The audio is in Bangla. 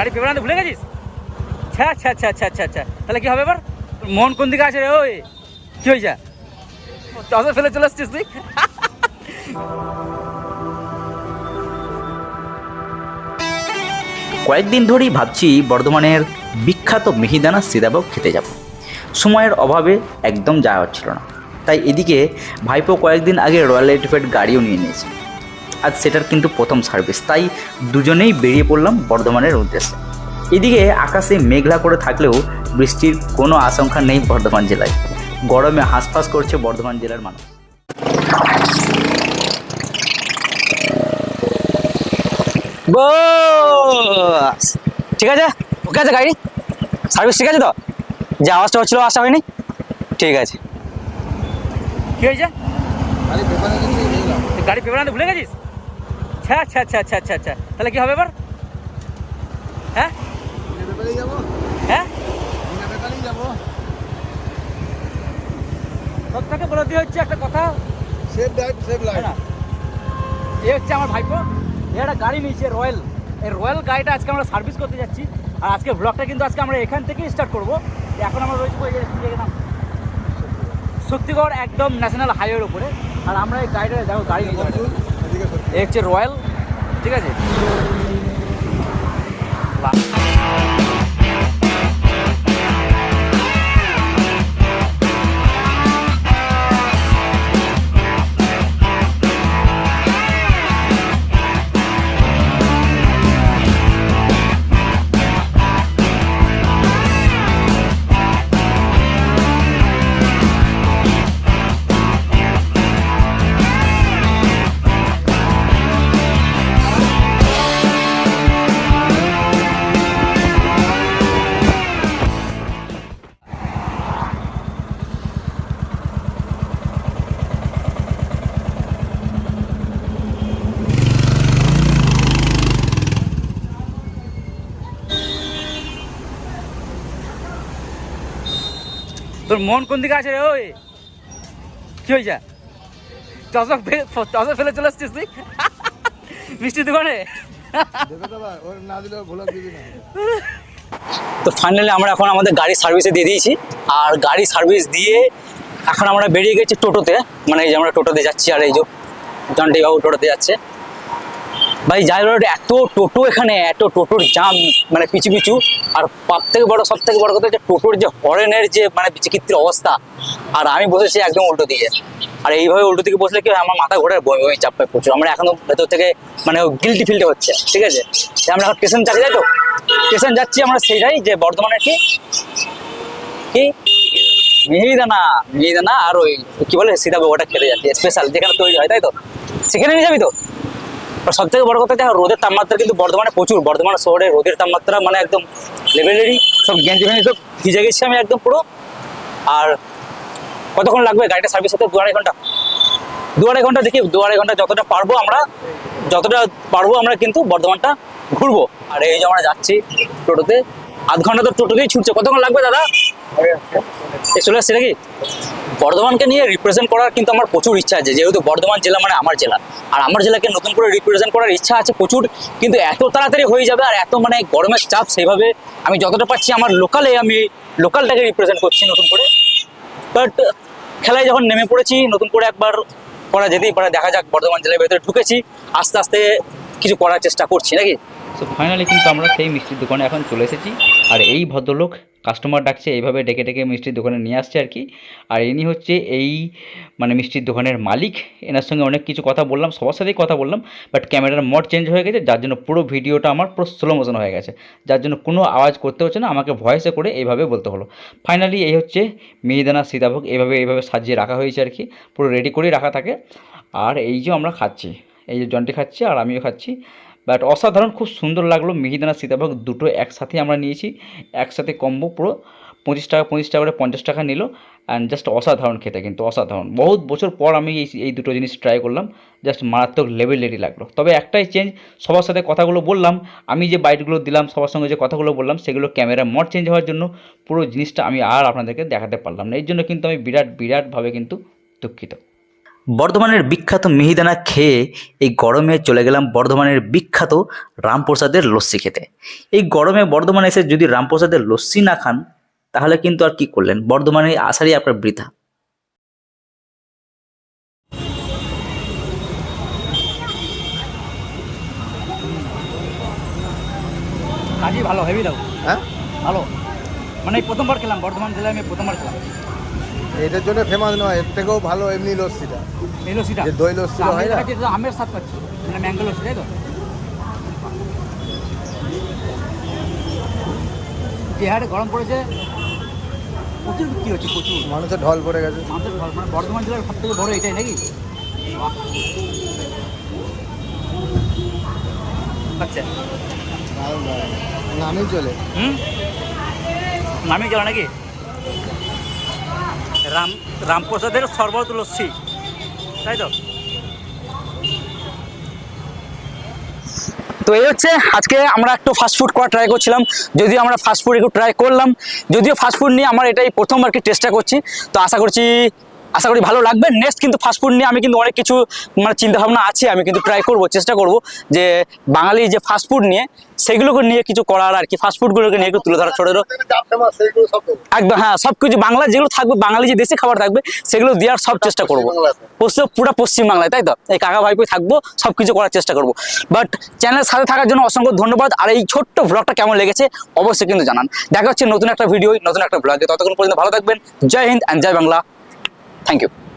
গাড়ি পেপার আনতে ভুলে গেছিস? আচ্ছা আচ্ছা আচ্ছা আচ্ছা আচ্ছা আচ্ছা তাহলে কি হবে এবার? মন কোন দিকে আছে রে, ওই? কি হয়েছে? টসে ফেলে চলে আসছিস তুই? কয়েকদিন ধরেই ভাবছি বর্ধমানের বিখ্যাত মিহিদানা সিদাবাও খেতে যাব। সময়ের অভাবে একদম যাওয়া হচ্ছিল না। তাই এদিকে ভাইপো কয়েকদিন আগে রয়্যাল এনফিল্ড গাড়িও নিয়ে নিয়েছে। আজ সেটার কিন্তু প্রথম সার্ভিস। তাই দুজনেই বেরিয়ে পড়লাম বর্ধমানের উদ্দেশ্যে। এদিকে আকাশে মেঘলা করে থাকলেও বৃষ্টির কোনো আশঙ্কা নেই বর্ধমান জেলায়। গরমে হাঁসফাঁস করছে বর্ধমান জেলার মানুষ। বস! ঠিক আছে? ওকে আছে গাড়ি? সার্ভিস ঠিক আছে তো? যে আওয়াজটা হচ্ছিল আওয়াজটা হয়নি? ঠিক আছে। কি হয়েছে? গাড়ি পেপার আনতে ভুলে গেছিস? আচ্ছা আচ্ছা আচ্ছা আচ্ছা আচ্ছা আচ্ছা। তাহলে কি হবে এবার? হ্যাঁ? হ্যাঁ? সব থেকে বলে দিয়ে হচ্ছে একটা কথা। তাই না? এ হচ্ছে আমার ভাইপো। এ একটা গাড়ি নিয়েছে রয়্যাল। এই রয়্যাল গাড়িটা আজকে আমরা সার্ভিস করতে যাচ্ছি। আর আজকে ব্লগটা কিন্তু আজকে আমরা এখান থেকেই স্টার্ট করব। এখন আমরা রয়েছি? শক্তিগড় একদম ন্যাশনাল হাইওয়ের উপরে। আর আমরা এই গাড়িটা দেখো গাড়ি নিয়ে যাব। এ হচ্ছে রয়্যাল ঠিক আছে? তোর মন কোন দিকে আছে রে ওই? কি হয়েছে? ফেলে টসা ফেলে চলে আসছিস তুই? মিষ্টি দোকানে? তো ফাইনালি আমরা এখন আমাদের গাড়ি সার্ভিসে দিয়ে দিয়েছি। আর গাড়ি সার্ভিস দিয়ে এখন আমরা বেরিয়ে গেছি টোটোতে। মানে এই যে আমরা টোটোতে যাচ্ছি আর এই যে জন্টি বাবু টোটোতে যাচ্ছে। ভাই, যাই রোড এত টোটো এখানে, এত টোটোর জাম মানে পিছু পিছু। আর সব থেকে বড়, সব থেকে বড় কথা হচ্ছে টোটোর যে হরেনের যে মানে বিচিত্র অবস্থা। আর আমি বসেছি একদম উল্টো দিকে। আর এইভাবে উল্টো দিকে বসলে কি আমার মাথা ঘোরে বই বই চাপ প্রচুর। আমরা এখনও ভেতর থেকে মানে গিলটি ফিলতে হচ্ছে, ঠিক আছে? আমরা এখন স্টেশন যাচ্ছি তাই তো? স্টেশন যাচ্ছি আমরা সেইটাই, যে বর্ধমানের কি? কি? মিহিদানা মিহিদানা আর ওই, কি বলে সীতাভোগ ওটা খেতে যাচ্ছি স্পেশাল যেখানে তৈরি হয়, তাই তো? সেখানে নিয়ে যাবি তো? সব থেকে বড় কথা দেখো, রোদের তাপমাত্রা কিন্তু বর্ধমানে প্রচুর। বর্ধমান শহরে রোদের তাপমাত্রা মানে একদম লেভেলেরই সব গেঞ্জি ফেঞ্জি সব ভিজে গেছি আমি একদম পুরো। আর কতক্ষণ লাগবে? গাড়িটা সার্ভিস হতে দু আড়াই ঘণ্টা। দু আড়াই ঘণ্টা দেখি দু আড়াই ঘণ্টা যতটা পারব আমরা, যতটা পারব আমরা কিন্তু বর্ধমানটা ঘুরবো। আর এই যে আমরা যাচ্ছি টোটোতে, আধ ঘণ্টা তো টোটোতেই ছুটছে। কতক্ষণ লাগবে দাদা? চলে আসছে নাকি? বর্ধমানকে নিয়ে রিপ্রেজেন্ট করার কিন্তু আমার প্রচুর ইচ্ছা আছে। যেহেতু বর্ধমান জেলা মানে আমার জেলা। আর আমার জেলাকে নতুন করে রিপ্রেজেন্ট করার ইচ্ছা আছে প্রচুর। কিন্তু এত তাড়াতাড়ি হয়ে যাবে আর এত মানে গরমের চাপ, সেইভাবে আমি যতটা পাচ্ছি আমার লোকালে আমি লোকালটাকে রিপ্রেজেন্ট করছি নতুন করে। বাট খেলায় যখন নেমে পড়েছি, নতুন করে একবার করা যেতেই পারে। দেখা যাক, বর্ধমান জেলার ভেতরে ঢুকেছি। আস্তে আস্তে কিছু করার চেষ্টা করছি, নাকি? তো ফাইনালি কিন্তু আমরা সেই মিষ্টির দোকানে এখন চলে এসেছি। আর এই ভদ্রলোক কাস্টমার ডাকছে, এইভাবে ডেকে ডেকে মিষ্টির দোকানে নিয়ে আসছে আর কি। আর ইনি হচ্ছে এই মানে মিষ্টির দোকানের মালিক। এনার সঙ্গে অনেক কিছু কথা বললাম, সবার সাথেই কথা বললাম বাট ক্যামেরার মড চেঞ্জ হয়ে গেছে, যার জন্য পুরো ভিডিওটা আমার পুরো স্লো মোশন হয়ে গেছে। যার জন্য কোনো আওয়াজ করতে হচ্ছে না, আমাকে ভয়েসে করে এইভাবে বলতে হলো। ফাইনালি এই হচ্ছে মিহিদানা সীতাভোগ, এইভাবে এইভাবে সাজিয়ে রাখা হয়েছে আর কি। পুরো রেডি করেই রাখা থাকে। আর এই যে আমরা খাচ্ছি, এই যে জনটি খাচ্ছি আর আমিও খাচ্ছি। বাট অসাধারণ, খুব সুন্দর লাগল মিহিদানা সীতাভোগ। দুটো একসাথে আমরা নিয়েছি। একসাথে কম্বো পুরো পঁচিশ টাকা পঁচিশ টাকা করে পঞ্চাশ টাকা নিল। অ্যান্ড জাস্ট অসাধারণ খেতে, কিন্তু অসাধারণ। বহুত বছর পর আমি এই এই দুটো জিনিস ট্রাই করলাম। জাস্ট মারাত্মক লেভেলেরই লাগল। তবে একটাই চেঞ্জ সবার সাথে কথাগুলো বললাম। আমি যে বাইটগুলো দিলাম, সবার সঙ্গে যে কথাগুলো বললাম, সেগুলো ক্যামেরা মোড চেঞ্জ হওয়ার জন্য পুরো জিনিসটা আমি আর আপনাদেরকে দেখাতে পারলাম না। এর জন্য কিন্তু আমি বিরাট, বিরাটভাবে কিন্তু দুঃখিত। বর্ধমানের বিখ্যাত মিহিদানা খেয়ে এই গরমে চলে গেলাম বর্ধমানের বিখ্যাত রামপ্রসাদের লস্যি খেতে। এই গরমে বর্ধমানে এসে যদি রামপ্রসাদের লস্যি না খান তাহলে কিন্তু আর কি করলেন? বর্ধমানে আসারই আপনার বৃথা। কাজই ভালো হেভি দাও। হ্যাঁ? ভালো। মানে প্রথমবার খেলাম বর্ধমান জেলায় আমি প্রথমবার খেলাম। এটার জন্য ফেমাস নয় এর থেকেও ভালো এমনি লস্যিটা। এই লস্যিটা? যে দই লস্যি আমি হয় না? আমের স্বাদ পাচ্ছি। মানে ম্যাঙ্গো লস্যি তাই তো? যে হারে গরম পড়েছে প্রচুর বিক্রি হচ্ছে প্রচুর। মানুষের ঢল পড়ে গেছে। আমাদের ঘর মানে বর্ধমান জেলার সব থেকে বড় এটাই নাকি। আচ্ছা। নামই চলে। হুম? নামি গেল নাকি? রাম, রামপ্রসাদের শরবত লস্যি। তাই তো? তো এই হচ্ছে আজকে আমরা একটু ফাস্টফুড করা ট্রাই করছিলাম, যদিও আমরা ফাস্টফুড একটু ট্রাই করলাম, যদিও ফাস্টফুড নিয়ে আমার এটাই প্রথমবার কি চেষ্টা করছি, তো আশা করছি আশা করি ভালো লাগবে। নেক্সট কিন্তু ফাস্টফুড নিয়ে আমি কিন্তু অনেক কিছু মানে চিন্তা ভাবনা আছে আমি কিন্তু ট্রাই করব চেষ্টা করব যে বাঙালি যে ফাস্টফুড নিয়ে সেগুলোকে নিয়ে কিছু করার আর কি ফাস্টফুডগুলোকে নিয়ে একটু তুলে ধরা ছোটো সব একদম হ্যাঁ সব কিছু বাংলা যেগুলো থাকবে বাঙালি যে দেশি খাবার থাকবে সেগুলো দেওয়ার সব চেষ্টা করব। পশ্চিম পুরো পশ্চিমবাংলায় তাই তো? এই কাকা ভাইপোই থাকব সব কিছু করার চেষ্টা করব। বাট চ্যানেলের সাথে থাকার জন্য অসংখ্য ধন্যবাদ আর এই ছোট্ট ব্লগটা কেমন লেগেছে অবশ্যই কিন্তু জানান। দেখা হচ্ছে নতুন একটা ভিডিও নতুন একটা ব্লগে ততক্ষণ পর্যন্ত ভালো থাকবেন। জয় Hind and Joy Bangla. Thank you.